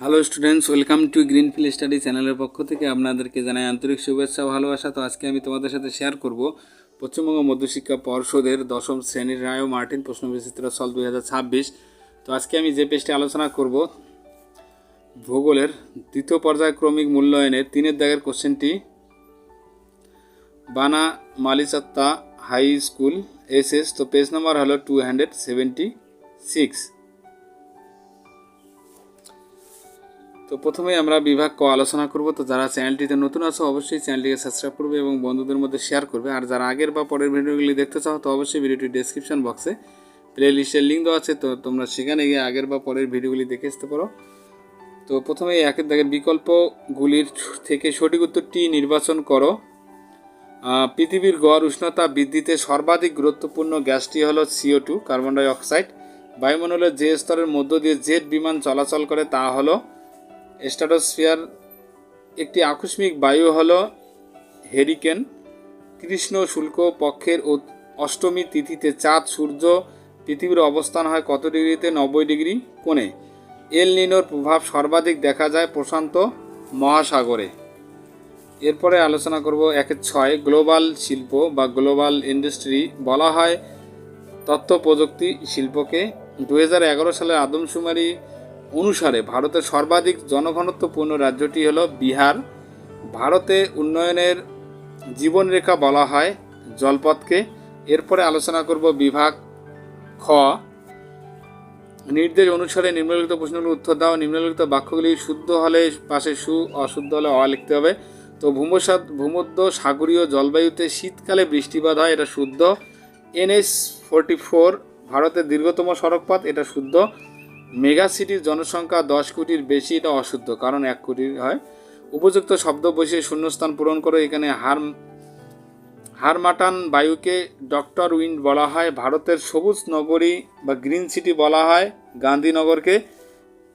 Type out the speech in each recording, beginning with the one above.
Hello students welcome to Greenfield study চ্যানেলের পক্ষ থেকে আপনাদেরকে জানাই আন্তরিক শুভেচ্ছা ভালোবাসা। তো আজকে আমি তোমাদের সাথে শেয়ার করব পশ্চিমবঙ্গ মধ্যশিক্ষা পর্ষদের দশম শ্রেণির রায় মার্টিন প্রশ্ন বিচিত্র সল দুই হাজার ছাব্বিশ। তো আজকে আমি যে পেজটি আলোচনা করব, ভূগোলের দ্বিতীয় পর্যায়ক্রমিক মূল্যায়নের তিনের দাগের কোশ্চেনটি Bana Malichatta high school S S তো পেজ নাম্বার হলো টু হান্ড্রেড সেভেন্টি সিক্স তো প্রথমেই আমরা বিভাগ ক আলোচনা করব। তো যারা চ্যানেলটিতে নতুন আছো, অবশ্যই চ্যানেলটিকে সাবস্ক্রাইব করবে এবং বন্ধুদের মধ্যে শেয়ার করবে। আর যারা আগের বা পরের ভিডিওগুলি দেখতে চাও, তো অবশ্যই ভিডিওটি ডেসক্রিপশন বক্সে প্লে লিস্টের লিঙ্ক দেওয়া আছে। তো তোমরা সেখানে গিয়ে আগের বা পরের ভিডিওগুলি দেখে আসতে পারো। তো প্রথমে একের দাগের বিকল্পগুলির থেকে সঠিক উত্তরটি নির্বাচন করো। পৃথিবীর গড় উষ্ণতা বৃদ্ধিতে সর্বাধিক গুরুত্বপূর্ণ গ্যাসটি হলো সিও টু কার্বন ডাই অক্সাইড বায়ুমণ্ডলের যে স্তরের মধ্য দিয়ে জেট বিমান চলাচল করে, তা হলো স্ট্রাটোস্ফিয়ার, একটি আকস্মিক বায়ু হল হেরিকেন। কৃষ্ণ শুল্ক পক্ষের অষ্টমী তিথিতে চাঁদ, সূর্য পৃথিবীর অবস্থান হয় কত ডিগ্রিতে? নব্বই ডিগ্রি কোণে। এল নিনোর প্রভাব সর্বাধিক দেখা যায় প্রশান্ত মহাসাগরে। এরপরে আলোচনা করব একের ছয়, গ্লোবাল শিল্প বা গ্লোবাল ইন্ডাস্ট্রি বলা হয়। তথ্য প্রযুক্তি শিল্পকে। দু সালের আদমশুমারি অনুসারে ভারতের সর্বাধিক জনঘনত্বপূর্ণ রাজ্যটি হলো বিহার। ভারতে উন্নয়নের জীবনরেখা বলা হয় জলপথকে। এরপরে আলোচনা করব বিভাগ খ। নির্দেশ অনুসারে নিম্নলিখিত প্রশ্নগুলোর উত্তর দাও। নিম্নলিখিত বাক্যগুলি শুদ্ধ হলে পাশে সু, অশুদ্ধ হলে অ লিখতে হবে। তো ভূমসাদ ভূমধ্য সাগরীয় জলবায়ুতে শীতকালে বৃষ্টিপাত হয়, এটা শুদ্ধ। এনএস ফোরটি ফোর, ভারতের দীর্ঘতম সড়কপথ, এটা শুদ্ধ। মেগা সিটির জনসংখ্যা দশ কোটির বেশি, এটা অশুদ্ধ, কারণ এক কোটির হয়। উপযুক্ত শব্দ বসিয়ে শূন্যস্থান পূরণ করে এখানে হার হারমাটান বায়ুকে ডক্টর উইন্ড বলা হয়। ভারতের সবুজ নগরী বা গ্রিন সিটি বলা হয় গান্ধীনগরকে।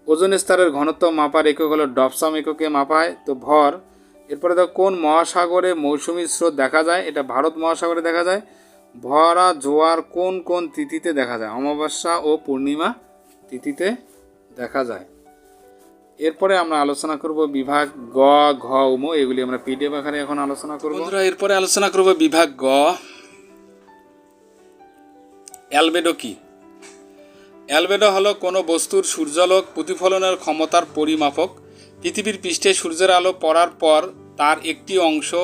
ওজন স্তরের ঘনত্ব মাপার একক হলো ডপসাম এককে মাপায়। তো ভর, এরপরে দেখো কোন মহাসাগরে মৌসুমী স্রোত দেখা যায়? এটা ভারত মহাসাগরে দেখা যায়। ভরা জোয়ার কোন কোন তিথিতে দেখা যায়? অমাবস্যা ও পূর্ণিমা। তিথিতে দেখা যায়। এরপরে আমরা আলোচনা করব বিভাগ গ, ঘ, উম, এগুলি আমরা পিডিএফ আকারে এখন আলোচনা করব। এরপরে আলোচনা করব বিভাগ গ। অ্যালবেডো কি? অ্যালবেডো হলো কোনো বস্তুর সূর্যালোক প্রতিফলনের ক্ষমতার পরিমাপক। পৃথিবীর পৃষ্ঠে সূর্যের আলো পড়ার পর তার একটি অংশ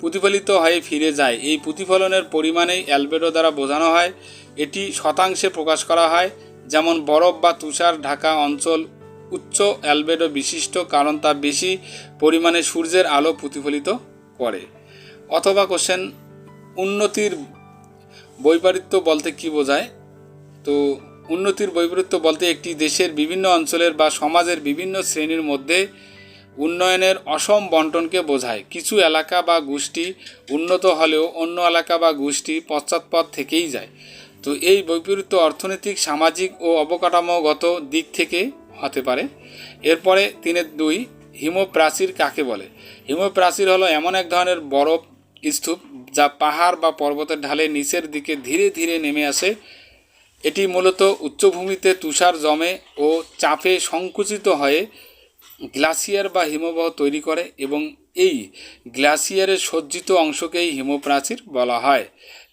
প্রতিফলিত হয়ে ফিরে যায়। এই প্রতিফলনের পরিমাণেই অ্যালবেডো দ্বারা বোঝানো হয়। এটি শতাংশে প্রকাশ করা হয়। যেমন বরফ বা তুষার ঢাকা অঞ্চল উচ্চ অ্যালবেডো বিশিষ্ট কারণ তা বেশি পরিমাণে সূর্যের আলো প্রতিফলিত করে। অথবা কোশ্চেন উন্নতির বৈপরীত্য বলতে কি বোঝায়? তো উন্নতির বৈপরীত্য বলতে একটি দেশের বিভিন্ন অঞ্চলের বা সমাজের বিভিন্ন শ্রেণির মধ্যে উন্নয়নের অসম বন্টনকে বোঝায়। কিছু এলাকা বা গোষ্ঠী উন্নত হলেও অন্য এলাকা বা গোষ্ঠী পশ্চাৎপদ থেকেই যায়। তো এই বৈপরীত্য অর্থনৈতিক, সামাজিক ও অবকাঠামোগত দিক থেকে হতে পারে। এরপরে তিনের দুই, হিমপ্রাচীর কাকে বলে? হিমপ্রাচীর হলো এমন এক ধরনের বরফ স্তূপ যা পাহাড় বা পর্বতের ঢালে নিচের দিকে ধীরে ধীরে নেমে আসে। এটি মূলত উচ্চভূমিতে তুষার জমে ও চাপে সংকুচিত হয়ে গ্লাসিয়ার বা হিমবাহ তৈরি করে এবং এই গ্লাসিয়ারের সজ্জিত অংশকেই হিমপ্রাচীর বলা হয়।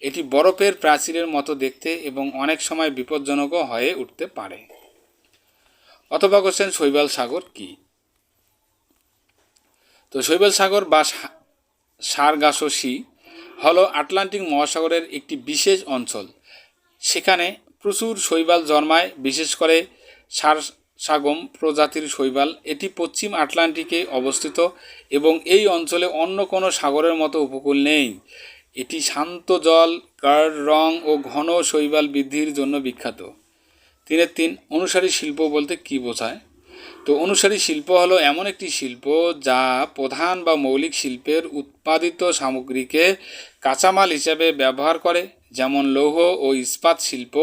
এটি বরফের প্রাচীরের মতো দেখতে এবং অনেক সময় বিপজ্জনকও হয়ে উঠতে পারে। অথবা কোশ্চেন শৈবাল সাগর কি? তো শৈবাল সাগর বা সা- সারগাসো সি হলো আটলান্টিক মহাসাগরের একটি বিশেষ অঞ্চল। সেখানে প্রচুর শৈবাল জন্মায়, বিশেষ করে সার সাগম প্রজাতির শৈবাল। এটি পশ্চিম আটলান্টিকে অবস্থিত এবং এই অঞ্চলে অন্য কোনো সাগরের মতো উপকূল নেই। এটি শান্ত জল গাঢ় রং ও ঘন শৈবাল বৃদ্ধির জন্য বিখ্যাত। তিনের তিন, অনুসারী শিল্প বলতে কি বোঝায়? তো অনুসারী শিল্প হলো এমন একটি শিল্প যা প্রধান বা মৌলিক শিল্পের উৎপাদিত সামগ্রীকে কাঁচামাল হিসাবে ব্যবহার করে। যেমন লৌহ ও ইস্পাত শিল্প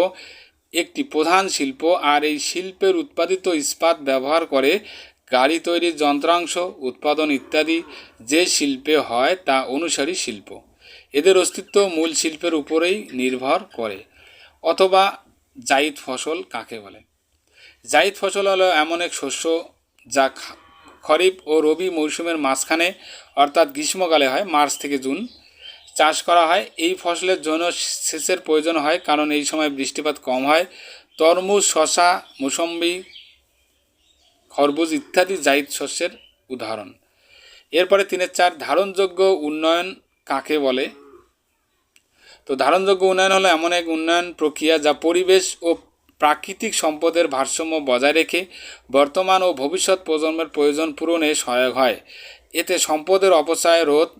একটি প্রধান শিল্প, আর এই শিল্পের উৎপাদিত ইস্পাত ব্যবহার করে গাড়ি তৈরির যন্ত্রাংশ, উৎপাদন ইত্যাদি যে শিল্পে হয় তা অনুসারী শিল্প। এদের অস্তিত্ব মূল শিল্পের উপরেই নির্ভর করে, অথবা জাইদ ফসল কাকে বলে? জাইদ ফসল হলো এমন এক শস্য যা খরিফ ও রবি মৌসুমের মাঝখানে, অর্থাৎ গ্রীষ্মকালে হয়, মার্চ থেকে জুন। চাষ করা হয়, এই ফসলের জন্য সেচের প্রয়োজন হয়, কারণ এই সময় বৃষ্টিপাত কম হয়। তরমুজ শশা মুসম্বি, খরবুজ ইত্যাদি জায়িদ শস্যের উদাহরণ। এরপরে তিনের চার, ধারণযোগ্য উন্নয়ন কাকে বলে? তো ধারণযোগ্য উন্নয়ন হলো এমন এক উন্নয়ন প্রক্রিয়া যা পরিবেশ ও প্রাকৃতিক সম্পদের ভারসাম্য বজায় রেখে বর্তমান ও ভবিষ্যৎ প্রজন্মের প্রয়োজন পূরণে সহায়ক হয়। এতে সম্পদের অপচয়, রোধ,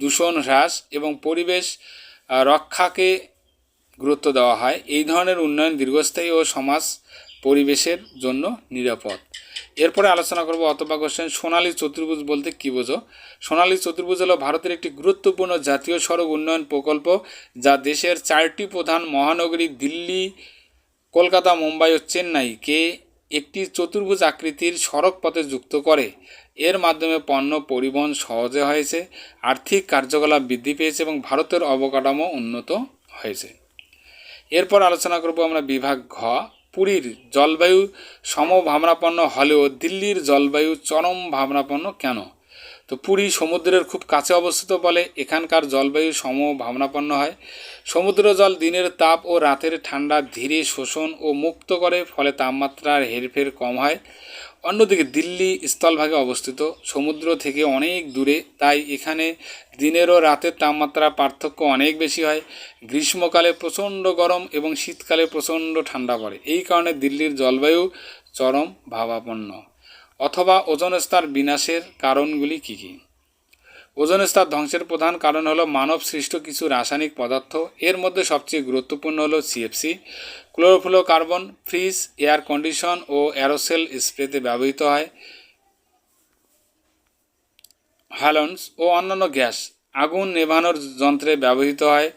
দূষণ হ্রাস এবং পরিবেশ রক্ষাকে গুরুত্ব দেওয়া হয়। এই ধরনের উন্নয়ন দীর্ঘস্থায়ী ও সমাজ পরিবেশের জন্য নিরাপদ। এরপরে আলোচনা করব অথবা কোশ্চেন সোনালী চতুর্ভুজ বলতে কী বোঝো? সোনালী চতুর্ভুজ হলো ভারতের একটি গুরুত্বপূর্ণ জাতীয় সড়ক উন্নয়ন প্রকল্প যা দেশের চারটি প্রধান মহানগরী দিল্লি, কলকাতা, মুম্বাই ও চেন্নাইকে একটি চতুর্ভুজ আকৃতির সড়ক পথে যুক্ত করে। এর মাধ্যমে পণ্য পরিবহন সহজে হয়েছে, আর্থিক কার্যকলাপ বৃদ্ধি পেয়েছে এবং ভারতের অবকাঠামো উন্নত হয়েছে। এরপর আলোচনা করব আমরা বিভাগ ঘ। পুরীর জলবায়ু সমভাবনাপন্ন হলেও দিল্লির জলবায়ু চরম ভাবনাপন্ন কেন? তো পুরী সমুদ্রের খুব কাছে অবস্থিত বলে এখানকার জলবায়ু সমভাবনাপন্ন হয়। সমুদ্র জল দিনের তাপ ও রাতের ঠান্ডা ধীরে শোষণ ও মুক্ত করে, ফলে তাপমাত্রার হেরফের কম হয়। অন্যদিকে দিল্লি স্থলভাগে অবস্থিত। সমুদ্র থেকে অনেক দূরে, তাই এখানে দিনের ও রাতের তাপমাত্রা পার্থক্য অনেক বেশি হয়। গ্রীষ্মকালে প্রচণ্ড গরম এবং শীতকালে প্রচণ্ড ঠান্ডা পড়ে। এই কারণে দিল্লির জলবায়ু চরম ভাবাপন্ন। অথবা ওজন স্তর বিনাশের কারণগুলি কী কী? ওজন স্তর ধ্বংসের প্রধান কারণ হলো মানব সৃষ্ট কিছু রাসায়নিক পদার্থ। এর মধ্যে সবচেয়ে গুরুত্বপূর্ণ হলো CFC chlorofluorocarbon, fridge, air condition ও অ্যারোসেল স্প্রেতে ব্যবহৃত হয়। হ্যালন্স ও অন্যান্য গ্যাস আগুন নেভানোর যন্ত্রে ব্যবহৃত হয়।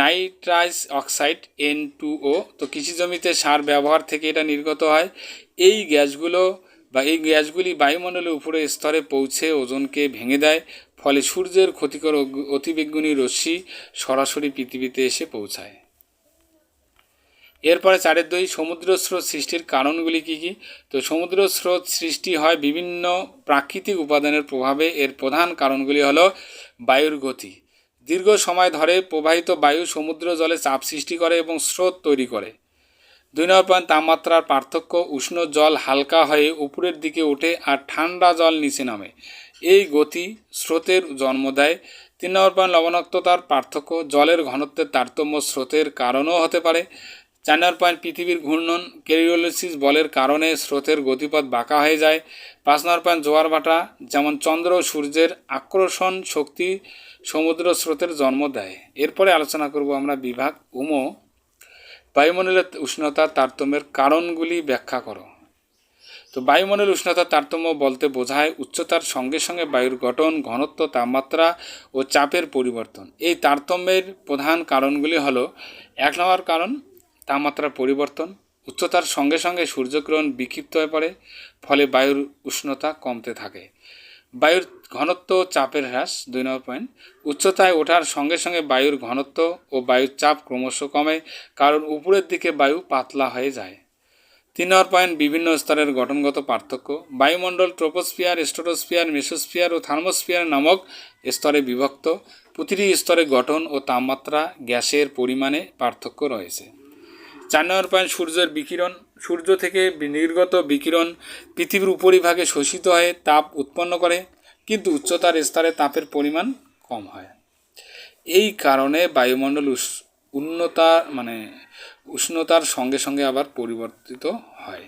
Nitrous oxide N two O তো কৃষি জমিতে সার ব্যবহার থেকে এটা নির্গত হয়। এই গ্যাসগুলো বা এই গ্যাসগুলি বায়ুমণ্ডলের উপরে স্তরে পৌঁছে ওজনকে ভেঙে দেয়, ফলে সূর্যের ক্ষতিকর অতিবেগুনি রশ্মি সরাসরি পৃথিবীতে এসে পৌঁছায়। এরপরে চারের দুই সমুদ্র স্রোত সৃষ্টির কারণগুলি কী কী? তো সমুদ্র স্রোত সৃষ্টি হয় বিভিন্ন প্রাকৃতিক উপাদানের প্রভাবে। এর প্রধান কারণগুলি হলো বায়ুর গতি। দীর্ঘ সময় ধরে প্রবাহিত বায়ু সমুদ্র জলে চাপ সৃষ্টি করে এবং স্রোত তৈরি করে। দুই নম্বর পয়েন্ট তাপমাত্রার পার্থক্য, উষ্ণ জল হালকা হয়ে উপরের দিকে ওঠে আর ঠান্ডা জল নিচে নামে। এই গতি স্রোতের জন্ম দেয়। তিন নম্বর পয়েন্ট লবণাক্ততার পার্থক্য, জলের ঘনত্বের তারতম্য স্রোতের কারণও হতে পারে। চার নম্বর পয়েন্ট পৃথিবীর ঘূর্ণন, কেরিওলিসিস বলের কারণে স্রোতের গতিপথ বাঁকা হয়ে যায়। পাঁচ নম্বর পয়েন্ট জোয়ার ভাটা, যেমন চন্দ্র সূর্যের আকর্ষণ শক্তি সমুদ্র স্রোতের জন্ম দেয়। এরপরে আলোচনা করব আমরা বিভাগ উমো বায়ুমণ্ডলের উষ্ণতা তারতম্যের কারণগুলি ব্যাখ্যা করো। তো বায়ুমণ্ডলের উষ্ণতা তারতম্য বলতে বোঝায় উচ্চতার সঙ্গে সঙ্গে বায়ুর গঠন, ঘনত্ব, তাপমাত্রা ও চাপের পরিবর্তন। এই তারতম্যের প্রধান কারণগুলি হল, এক নম্বর কারণ, তাপমাত্রার পরিবর্তন, উচ্চতার সঙ্গে সঙ্গে সূর্যকিরণ বিক্ষিপ্ত হয়ে পড়ে, ফলে বায়ুর উষ্ণতা কমতে থাকে। বায়ুর ঘনত্ব চাপের হ্রাস, দুই নম্বর পয়েন্ট উচ্চতায় ওঠার সঙ্গে সঙ্গে বায়ুর ঘনত্ব ও বায়ুর চাপ ক্রমশ কমে, কারণ উপরের দিকে বায়ু পাতলা হয়ে যায়। তিন নম্বর পয়েন্ট বিভিন্ন স্তরের গঠনগত পার্থক্য। বায়ুমণ্ডল ট্রোপোস্ফিয়ার স্টোটোস্ফিয়ার মেসোস্ফিয়ার ও থার্মোস্ফিয়ার নামক স্তরে বিভক্ত। প্রতিটি স্তরে গঠন ও তাপমাত্রা গ্যাসের পরিমাণে পার্থক্য রয়েছে। চার নম্বর পয়েন্ট সূর্যের বিকিরণ সূর্য থেকে নির্গত বিকিরণ পৃথিবীর উপরিভাগে শোষিত হয়ে তাপ উৎপন্ন করে, কিন্তু উচ্চতার স্তরে তাপের পরিমাণ কম হয়। এই কারণে বায়ুমণ্ডল উন্নতা মানে উষ্ণতার সঙ্গে সঙ্গে আবার পরিবর্তিত হয়।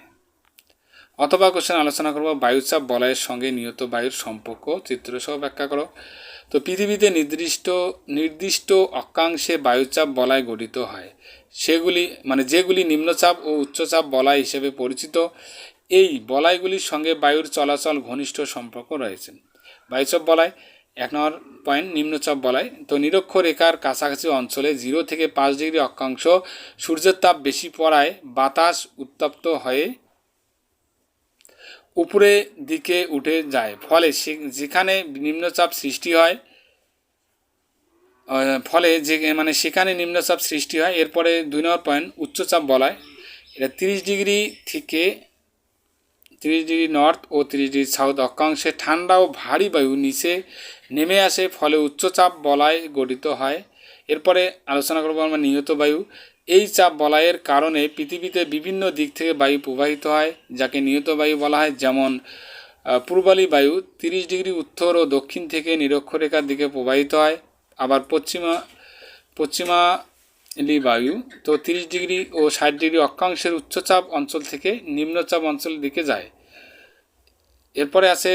অথবা কোশ্চেন আলোচনা করব, বায়ুচাপ বলয়ের সঙ্গে নিয়ত বায়ুর সম্পর্ক, চিত্রসহ ব্যাখ্যা করো। তো পৃথিবীতে নির্দিষ্ট নির্দিষ্ট অক্ষাংশে বায়ুচাপ বলয় গঠিত হয়। সেগুলি মানে যেগুলি নিম্নচাপ ও উচ্চচাপ বলয় হিসেবে পরিচিত, এই বলয়গুলির সঙ্গে বায়ুর চলাচল ঘনিষ্ঠ সম্পর্ক রয়েছে। বায়ুচাপ বলয়, এক নম্বর পয়েন্ট, নিম্নচাপ বলয়। তো নিরক্ষরেখার কাছাকাছি অঞ্চলে জিরো থেকে পাঁচ ডিগ্রি অক্ষাংশ সূর্যের তাপ বেশি পড়ায় বাতাস উত্তপ্ত হয়ে উপরে দিকে উঠে যায়। ফলে যেখানে নিম্নচাপ সৃষ্টি হয় ফলে যে মানে সেখানে নিম্নচাপ সৃষ্টি হয়, এরপরে দুই নম্বর পয়েন্ট উচ্চচাপ বলায়। এটা তিরিশ ডিগ্রি থেকে তিরিশ ডিগ্রি নর্থ ও তিরিশ ডিগ্রি সাউথ অক্ষাংশে ঠান্ডা ও ভারী বায়ু নিচে নেমে আসে, ফলে উচ্চচাপ বলয় গঠিত হয়। এরপরে আলোচনা করব আমরা নিহত বায়ু। এই চাপ বলয়ের কারণে পৃথিবীতে বিভিন্ন দিক থেকে বায়ু প্রবাহিত হয়, যাকে নিহত বায়ু বলা হয়। যেমন পূর্বালী বায়ু তিরিশ ডিগ্রি উত্তর ও দক্ষিণ থেকে নিরক্ষরেখার দিকে প্রবাহিত হয়। আবার পশ্চিমা পশ্চিমালি বায়ু। তো তিরিশ ডিগ্রি ও ষাট ডিগ্রি অক্ষাংশের উচ্চচাপ অঞ্চল থেকে নিম্নচাপ অঞ্চলের দিকে যায়। এরপরে আছে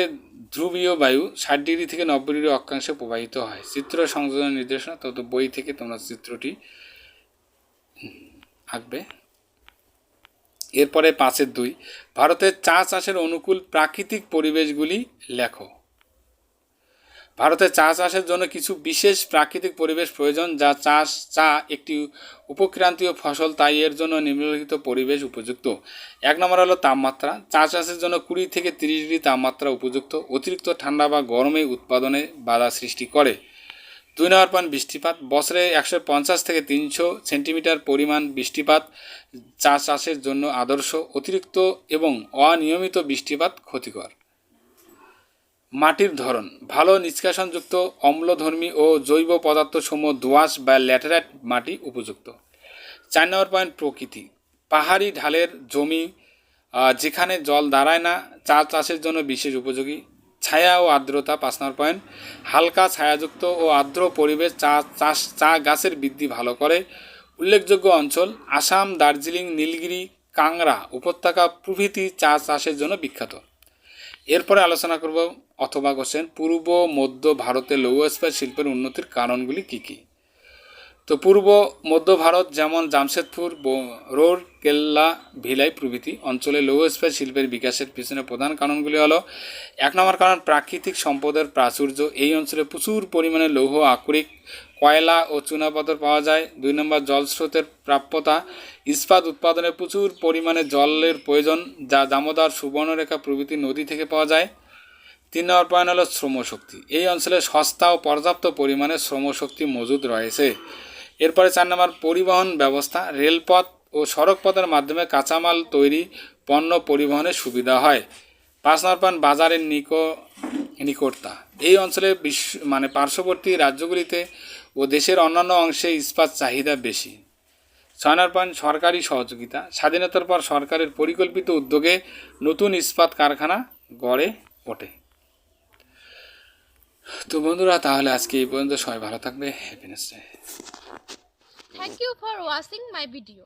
ধ্রুবীয় বায়ু, ষাট ডিগ্রি থেকে নব্বই ডিগ্রি অক্ষাংশে প্রবাহিত হয়। চিত্র সংযোজন নির্দেশনা তত বই থেকে তোমরা চিত্রটি আঁকবে। এরপরে পাঁচের দুই। ভারতের চা চাষের অনুকূল প্রাকৃতিক পরিবেশগুলি লেখো। ভারতে চা চাষের জন্য কিছু বিশেষ প্রাকৃতিক পরিবেশ প্রয়োজন যা চাষ, চা একটি উপক্রান্তীয় ফসল, তাই এর জন্য নিম্নলিখিত পরিবেশ উপযুক্ত। এক নম্বর হলো তাপমাত্রা। চা চাষের জন্য কুড়ি থেকে তিরিশ ডিগ্রি তাপমাত্রা উপযুক্ত। অতিরিক্ত ঠান্ডা বা গরমে উৎপাদনে বাধা সৃষ্টি করে। দুই নম্বর পান বৃষ্টিপাত। বছরে একশো পঞ্চাশ থেকে তিনশো সেন্টিমিটার পরিমাণ বৃষ্টিপাত চা চাষের জন্য আদর্শ, অতিরিক্ত এবং অনিয়মিত বৃষ্টিপাত ক্ষতিকর। মাটির ধরন, ভালো নিষ্কাশনযুক্ত, অম্লধর্মী ও জৈব পদার্থসমূহ দোআঁশ বা ল্যাটেরাইট মাটি উপযুক্ত। চার নম্বর পয়েন্ট, প্রকৃতি। পাহাড়ি ঢালের জমি যেখানে জল দাঁড়ায় না, চা চাষের জন্য বিশেষ উপযোগী। ছায়া ও আর্দ্রতা, পাঁচ নম্বর পয়েন্ট। হালকা ছায়াযুক্ত ও আর্দ্র পরিবেশ চা চাষ, চা গাছের বৃদ্ধি ভালো করে। উল্লেখযোগ্য অঞ্চল, আসাম, দার্জিলিং, নীলগিরি, কাংড়া উপত্যকা প্রভৃতি চা চাষের জন্য বিখ্যাত। এরপরে আলোচনা করব অথবা কোশ্চেন, পূর্ব, মধ্য ভারতে লৌহ ইস্পাত শিল্পের উন্নতির কারণগুলি কী কী? তো পূর্ব, মধ্য ভারত যেমন জামশেদপুর রোড, কেল্লা, ভিলাই প্রভৃতি অঞ্চলে লৌহ ইস্পাত শিল্পের বিকাশের পিছনে প্রধান কারণগুলি হলো, এক নম্বর কারণ প্রাকৃতিক সম্পদের প্রাচুর্য। এই অঞ্চলে প্রচুর পরিমাণে লৌহ আকরিক কয়লা ও চুনাপাথর পাওয়া যায়। দুই নম্বর, জলস্রোতের প্রাপ্যতা। ইস্পাত উৎপাদনে প্রচুর পরিমাণে জলের প্রয়োজন, যা দামোদর সুবর্ণরেখা প্রভৃতি নদী থেকে পাওয়া যায়। তিন নম্বর পয়েন্ট হলো শ্রমশক্তি। এই অঞ্চলে সস্তা ও পর্যাপ্ত পরিমাণে শ্রমশক্তি মজুদ রয়েছে। এরপরে চার নম্বর, পরিবহন ব্যবস্থা। রেলপথ ও সড়কপথের মাধ্যমে কাঁচামাল তৈরি পণ্য পরিবহনের সুবিধা হয়। পাঁচ নম্বর পয়েন্ট বাজারের নিক নিকটতা এই অঞ্চলে বিশ্ব মানে পার্শ্ববর্তী রাজ্যগুলিতে ও দেশের অন্যান্য অংশে ইস্পাত চাহিদা বেশি। ছয় নম্বর পয়েন্ট, সরকারি সহযোগিতা। স্বাধীনতার পর সরকারের পরিকল্পিত উদ্যোগে নতুন ইস্পাত কারখানা গড়ে ওঠে। তো বন্ধুরা, তাহলে আজকে এই পর্যন্ত সবাই ভালো থাকবে। Happiness Thank you for watching my video.